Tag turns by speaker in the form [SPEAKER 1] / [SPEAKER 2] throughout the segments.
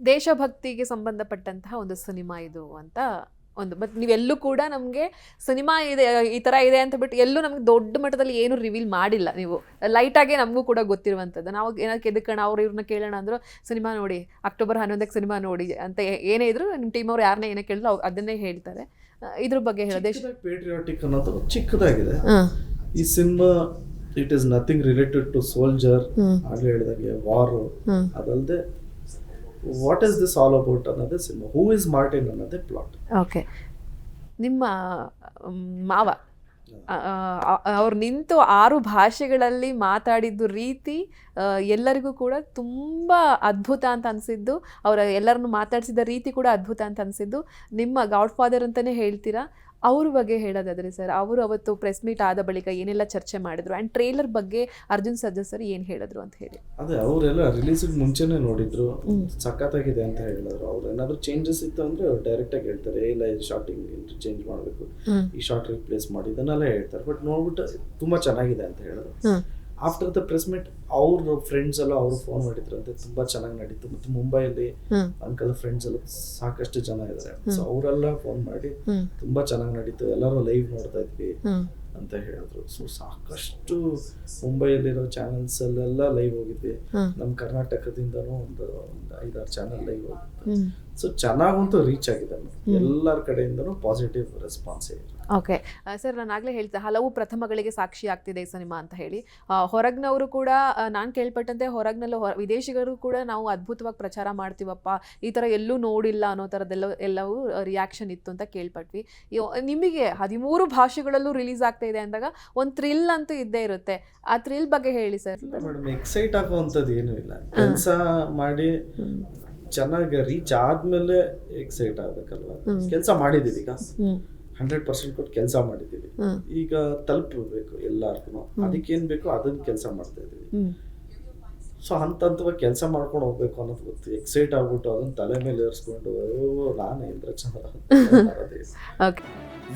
[SPEAKER 1] ದೇಶಭಕ್ತಿಗೆ ಸಂಬಂಧಪಟ್ಟಂತಹ ಒಂದು ಸಿನಿಮಾ ಇದು ಅಂತ ಒಂದು. ಮತ್ತು ನೀವೆಲ್ಲೂ ಕೂಡ ನಮಗೆ ಸಿನಿಮಾ ಇದೆ ಈ ಥರ ಇದೆ ಅಂತ ಬಿಟ್ಟು ಎಲ್ಲೂ ನಮಗೆ ದೊಡ್ಡ ಮಟ್ಟದಲ್ಲಿ ಏನು ರಿವೀಲ್ ಮಾಡಿಲ್ಲ ನೀವು. ಲೈಟಾಗೆ ನಮಗೂ ಕೂಡ ಗೊತ್ತಿರುವಂಥದ್ದು. ನಾವು ಏನಕ್ಕೆ ಎದಕ್ಕಣ ಅವ್ರು ಇವ್ರನ್ನ ಕೇಳೋಣ ಅಂದರು ಸಿನಿಮಾ ನೋಡಿ ಅಕ್ಟೋಬರ್ ಹನ್ನೊಂದಕ್ಕೆ ಸಿನಿಮಾ ನೋಡಿ ಅಂತ ಏನೇ ಇದ್ರು ನಿಮ್ಮ ಟೀಮ್ ಅವ್ರು ಯಾರನ್ನೇ ಏನೇ ಕೇಳಿದ್ರು ಅವ್ರು ಅದನ್ನೇ ಹೇಳ್ತಾರೆ. ಇದ್ರ ಬಗ್ಗೆ ಹೇಳೋದೇ
[SPEAKER 2] ಪೇಟ್ರಿಯಾಟಿಕ್ ಅನ್ನೋದು ಚಿಕ್ಕದಾಗಿದೆ. ಈ cinema it is nothing related to soldier ಆಗ್ಲೇ ಹೇಳಿದಂಗೆ ವಾರು ಅದಲ್ಲದೆ what is this all about ಅನ್ನೋದೇ ಸಿನಿಮಾ. ಹೂ ಇಸ್ ಮಾರ್ಟಿನ್ ಅನ್ನೋದೇ ಪ್ಲಾಟ್
[SPEAKER 1] ಓಕೆ ನಿಮ್ಮ ಮಾವ ಅವ್ರು ನಿಂತು ಆರು ಭಾಷೆಗಳಲ್ಲಿ ಮಾತಾಡಿದ್ದು ರೀತಿ ಎಲ್ಲರಿಗೂ ಕೂಡ ತುಂಬ ಅದ್ಭುತ ಅಂತ ಅನಿಸಿದ್ದು. ಅವರ ಎಲ್ಲರನ್ನು ಮಾತಾಡಿಸಿದ ರೀತಿ ಕೂಡ ಅದ್ಭುತ ಅಂತ ಅನಿಸಿದ್ದು. ನಿಮ್ಮ ಗಾಡ್ ಫಾದರ್ ಅಂತಲೇ ಹೇಳ್ತೀರಾ? ಅವ್ರ ಬಗ್ಗೆ ಹೇಳೋದಾದ್ರೆ ಸರ್ ಅವರು ಅವತ್ತು ಪ್ರೆಸ್ ಮೀಟ್ ಆದ ಬಳಿಕ ಏನೆಲ್ಲ ಚರ್ಚೆ ಮಾಡಿದ್ರು ಆ್ಯಂಡ್ ಟ್ರೇಲರ್ ಬಗ್ಗೆ ಅರ್ಜುನ್ ಸರ್ಜಾ ಸರ್ ಏನು ಹೇಳಿದ್ರು ಅಂತ ಹೇಳಿ.
[SPEAKER 2] ಅದೇ ಅವರೆಲ್ಲ ರಿಲೀಸಿಗೆ ಮುಂಚೆನೇ ನೋಡಿದ್ರು ಸಖತ್ತಾಗಿದೆ ಅಂತ ಹೇಳಿದ್ರು. ಅವ್ರು ಏನಾದ್ರು ಚೇಂಜಸ್ ಇತ್ತು ಅಂದ್ರೆ ಅವ್ರು ಡೈರೆಕ್ಟ್ ಆಗಿ ಹೇಳ್ತಾರೆ ಇಲ್ಲ ಇಲ್ಲ ಶಾರ್ಟಿಂಗ್ ಚೇಂಜ್ ಮಾಡಬೇಕು. ಈ ಶಾರ್ಟ್ ರಿಪ್ಲೇಸ್ ಮಾಡಿ ಇದನ್ನೆಲ್ಲ ಹೇಳ್ತಾರೆ. ಬಟ್ ನೋಡ್ಬಿಟ್ಟು ತುಂಬಾ ಚೆನ್ನಾಗಿದೆ ಅಂತ ಹೇಳಿದ್ರು. ಆಫ್ಟರ್ ದ ಪ್ರೆಸ್ ಮೀಟ್ ಅವ್ರ ಫ್ರೆಂಡ್ಸ್ ಎಲ್ಲ ಅವ್ರು ಫೋನ್ ಮಾಡಿದ್ರಂತೆ ತುಂಬಾ ಚೆನ್ನಾಗಿ ನಡೀತು. ಮತ್ತೆ ಮುಂಬೈಯಲ್ಲಿ ಅಂಕಲ್ ಫ್ರೆಂಡ್ಸ್ ಎಲ್ಲ ಸಾಕಷ್ಟು ಜನ ಇದ್ದಾರೆ ಸೊ ಅವರೆಲ್ಲ ಫೋನ್ ಮಾಡಿ ತುಂಬಾ ಚೆನ್ನಾಗಿ ನಡೀತು. ಎಲ್ಲರೂ ಲೈವ್ ನೋಡ್ತಾ ಇದ್ವಿ ಅಂತ ಹೇಳಿದ್ರು. ಸೊ ಸಾಕಷ್ಟು ಮುಂಬೈಯಲ್ಲಿರೋ ಚಾನೆಲ್ಸ್ ಅಲ್ಲೆಲ್ಲ ಲೈವ್ ಹೋಗಿದ್ವಿ. ನಮ್ಮ ಕರ್ನಾಟಕದಿಂದನೂ ಒಂದು ಒಂದು ಐದಾರು ಚಾನೆಲ್ ಲೈವ್ ಹೋಗಿದ್ವಿ ಸೊ ಚೆನ್ನಾಗಂತೂ ರೀಚ್ ಆಗಿದೆ. ಎಲ್ಲರ ಕಡೆಯಿಂದನೂ ಪಾಸಿಟಿವ್ ರೆಸ್ಪಾನ್ಸ್ ಇದೆ
[SPEAKER 1] ಓಕೆ ಸರ್ ನಾನು ಆಗಲೇ ಹೇಳ್ತಾ ಹಲವು ಪ್ರಥಮಗಳಿಗೆ ಸಾಕ್ಷಿ ಆಗ್ತಿದೆ ಈ ಸಿನಿಮಾ ಅಂತ ಹೇಳಿ. ಹೊರಗ್ನವರು ಕೂಡ ನಾನು ಕೇಳ್ಪಟ್ಟಂತೆ ಹೊರಗ್ನಲ್ಲೂ ಹೊರ ವಿದೇಶಿಗರು ಕೂಡ ನಾವು ಅದ್ಭುತವಾಗಿ ಪ್ರಚಾರ ಮಾಡ್ತೀವಪ್ಪ ಈ ಥರ ಎಲ್ಲೂ ನೋಡಿಲ್ಲ ಅನ್ನೋ ಥರದ್ದೆಲ್ಲ ಎಲ್ಲವೂ ರಿಯಾಕ್ಷನ್ ಇತ್ತು ಅಂತ ಕೇಳ್ಪಟ್ವಿ. ನಿಮಗೆ ಹದಿಮೂರು ಭಾಷೆಗಳಲ್ಲೂ ರಿಲೀಸ್ ಆಗ್ತಾ ಇದೆ ಅಂದಾಗ ಒಂದು ಥ್ರಿಲ್ ಅಂತೂ ಇದ್ದೇ ಇರುತ್ತೆ. ಆ ಥ್ರಿಲ್ ಬಗ್ಗೆ ಹೇಳಿ ಸರ್
[SPEAKER 2] ಮೇಡಮ್ ಎಕ್ಸೈಟ್ ಆಗುವಂಥದ್ದು ಏನೂ ಇಲ್ಲ. ಕೆಲಸ ಮಾಡಿ ಚೆನ್ನಾಗಿ ರೀಚ್ ಆದ್ಮೇಲೆ ಎಕ್ಸೈಟ್ ಆಗ್ಬೇಕಲ್ಲ ಕೆಲಸ ಮಾಡಿದೀವಿ ಈಗ. ಹಂಡ್ರೆಡ್ ಪರ್ಸೆಂಟ್ ಕೊಟ್ಟು ಕೆಲಸ ಮಾಡಿದೀವಿ ಈಗ ತಲುಪಬೇಕು ಎಲ್ಲಾರ್ಗು ಅದಕ್ಕೇನ್ ಬೇಕೋ ಅದನ್ನ ಕೆಲಸ ಮಾಡ್ತಾ ಇದೀವಿ ಸೊ ಹಂತ ಹಂತವಾಗಿ ಕೆಲಸ ಮಾಡ್ಕೊಂಡು ಹೋಗ್ಬೇಕು ಅನ್ನೋದು ಗೊತ್ತು. ಎಕ್ಸೈಟ್ ಆಗ್ಬಿಟ್ಟು ಅದನ್ನ ತಲೆ ಮೇಲೆ ಏರಿಸ್ಕೊಂಡು ಓ ನಾನೇ
[SPEAKER 1] ಓಕೆ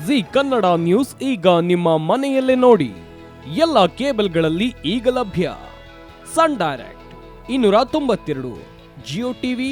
[SPEAKER 3] ಜಿ ಕನ್ನಡ ನ್ಯೂಸ್ ಈಗ ನಿಮ್ಮ ಮನೆಯಲ್ಲೇ ನೋಡಿ. ಎಲ್ಲ ಕೇಬಲ್ಗಳಲ್ಲಿ ಈಗ ಲಭ್ಯ. ಸನ್ ಡೈರೆಕ್ಟ್ ಇನ್ನೂರ ತೊಂಬತ್ತೆರಡು ಜಿಯೋ ಟಿವಿ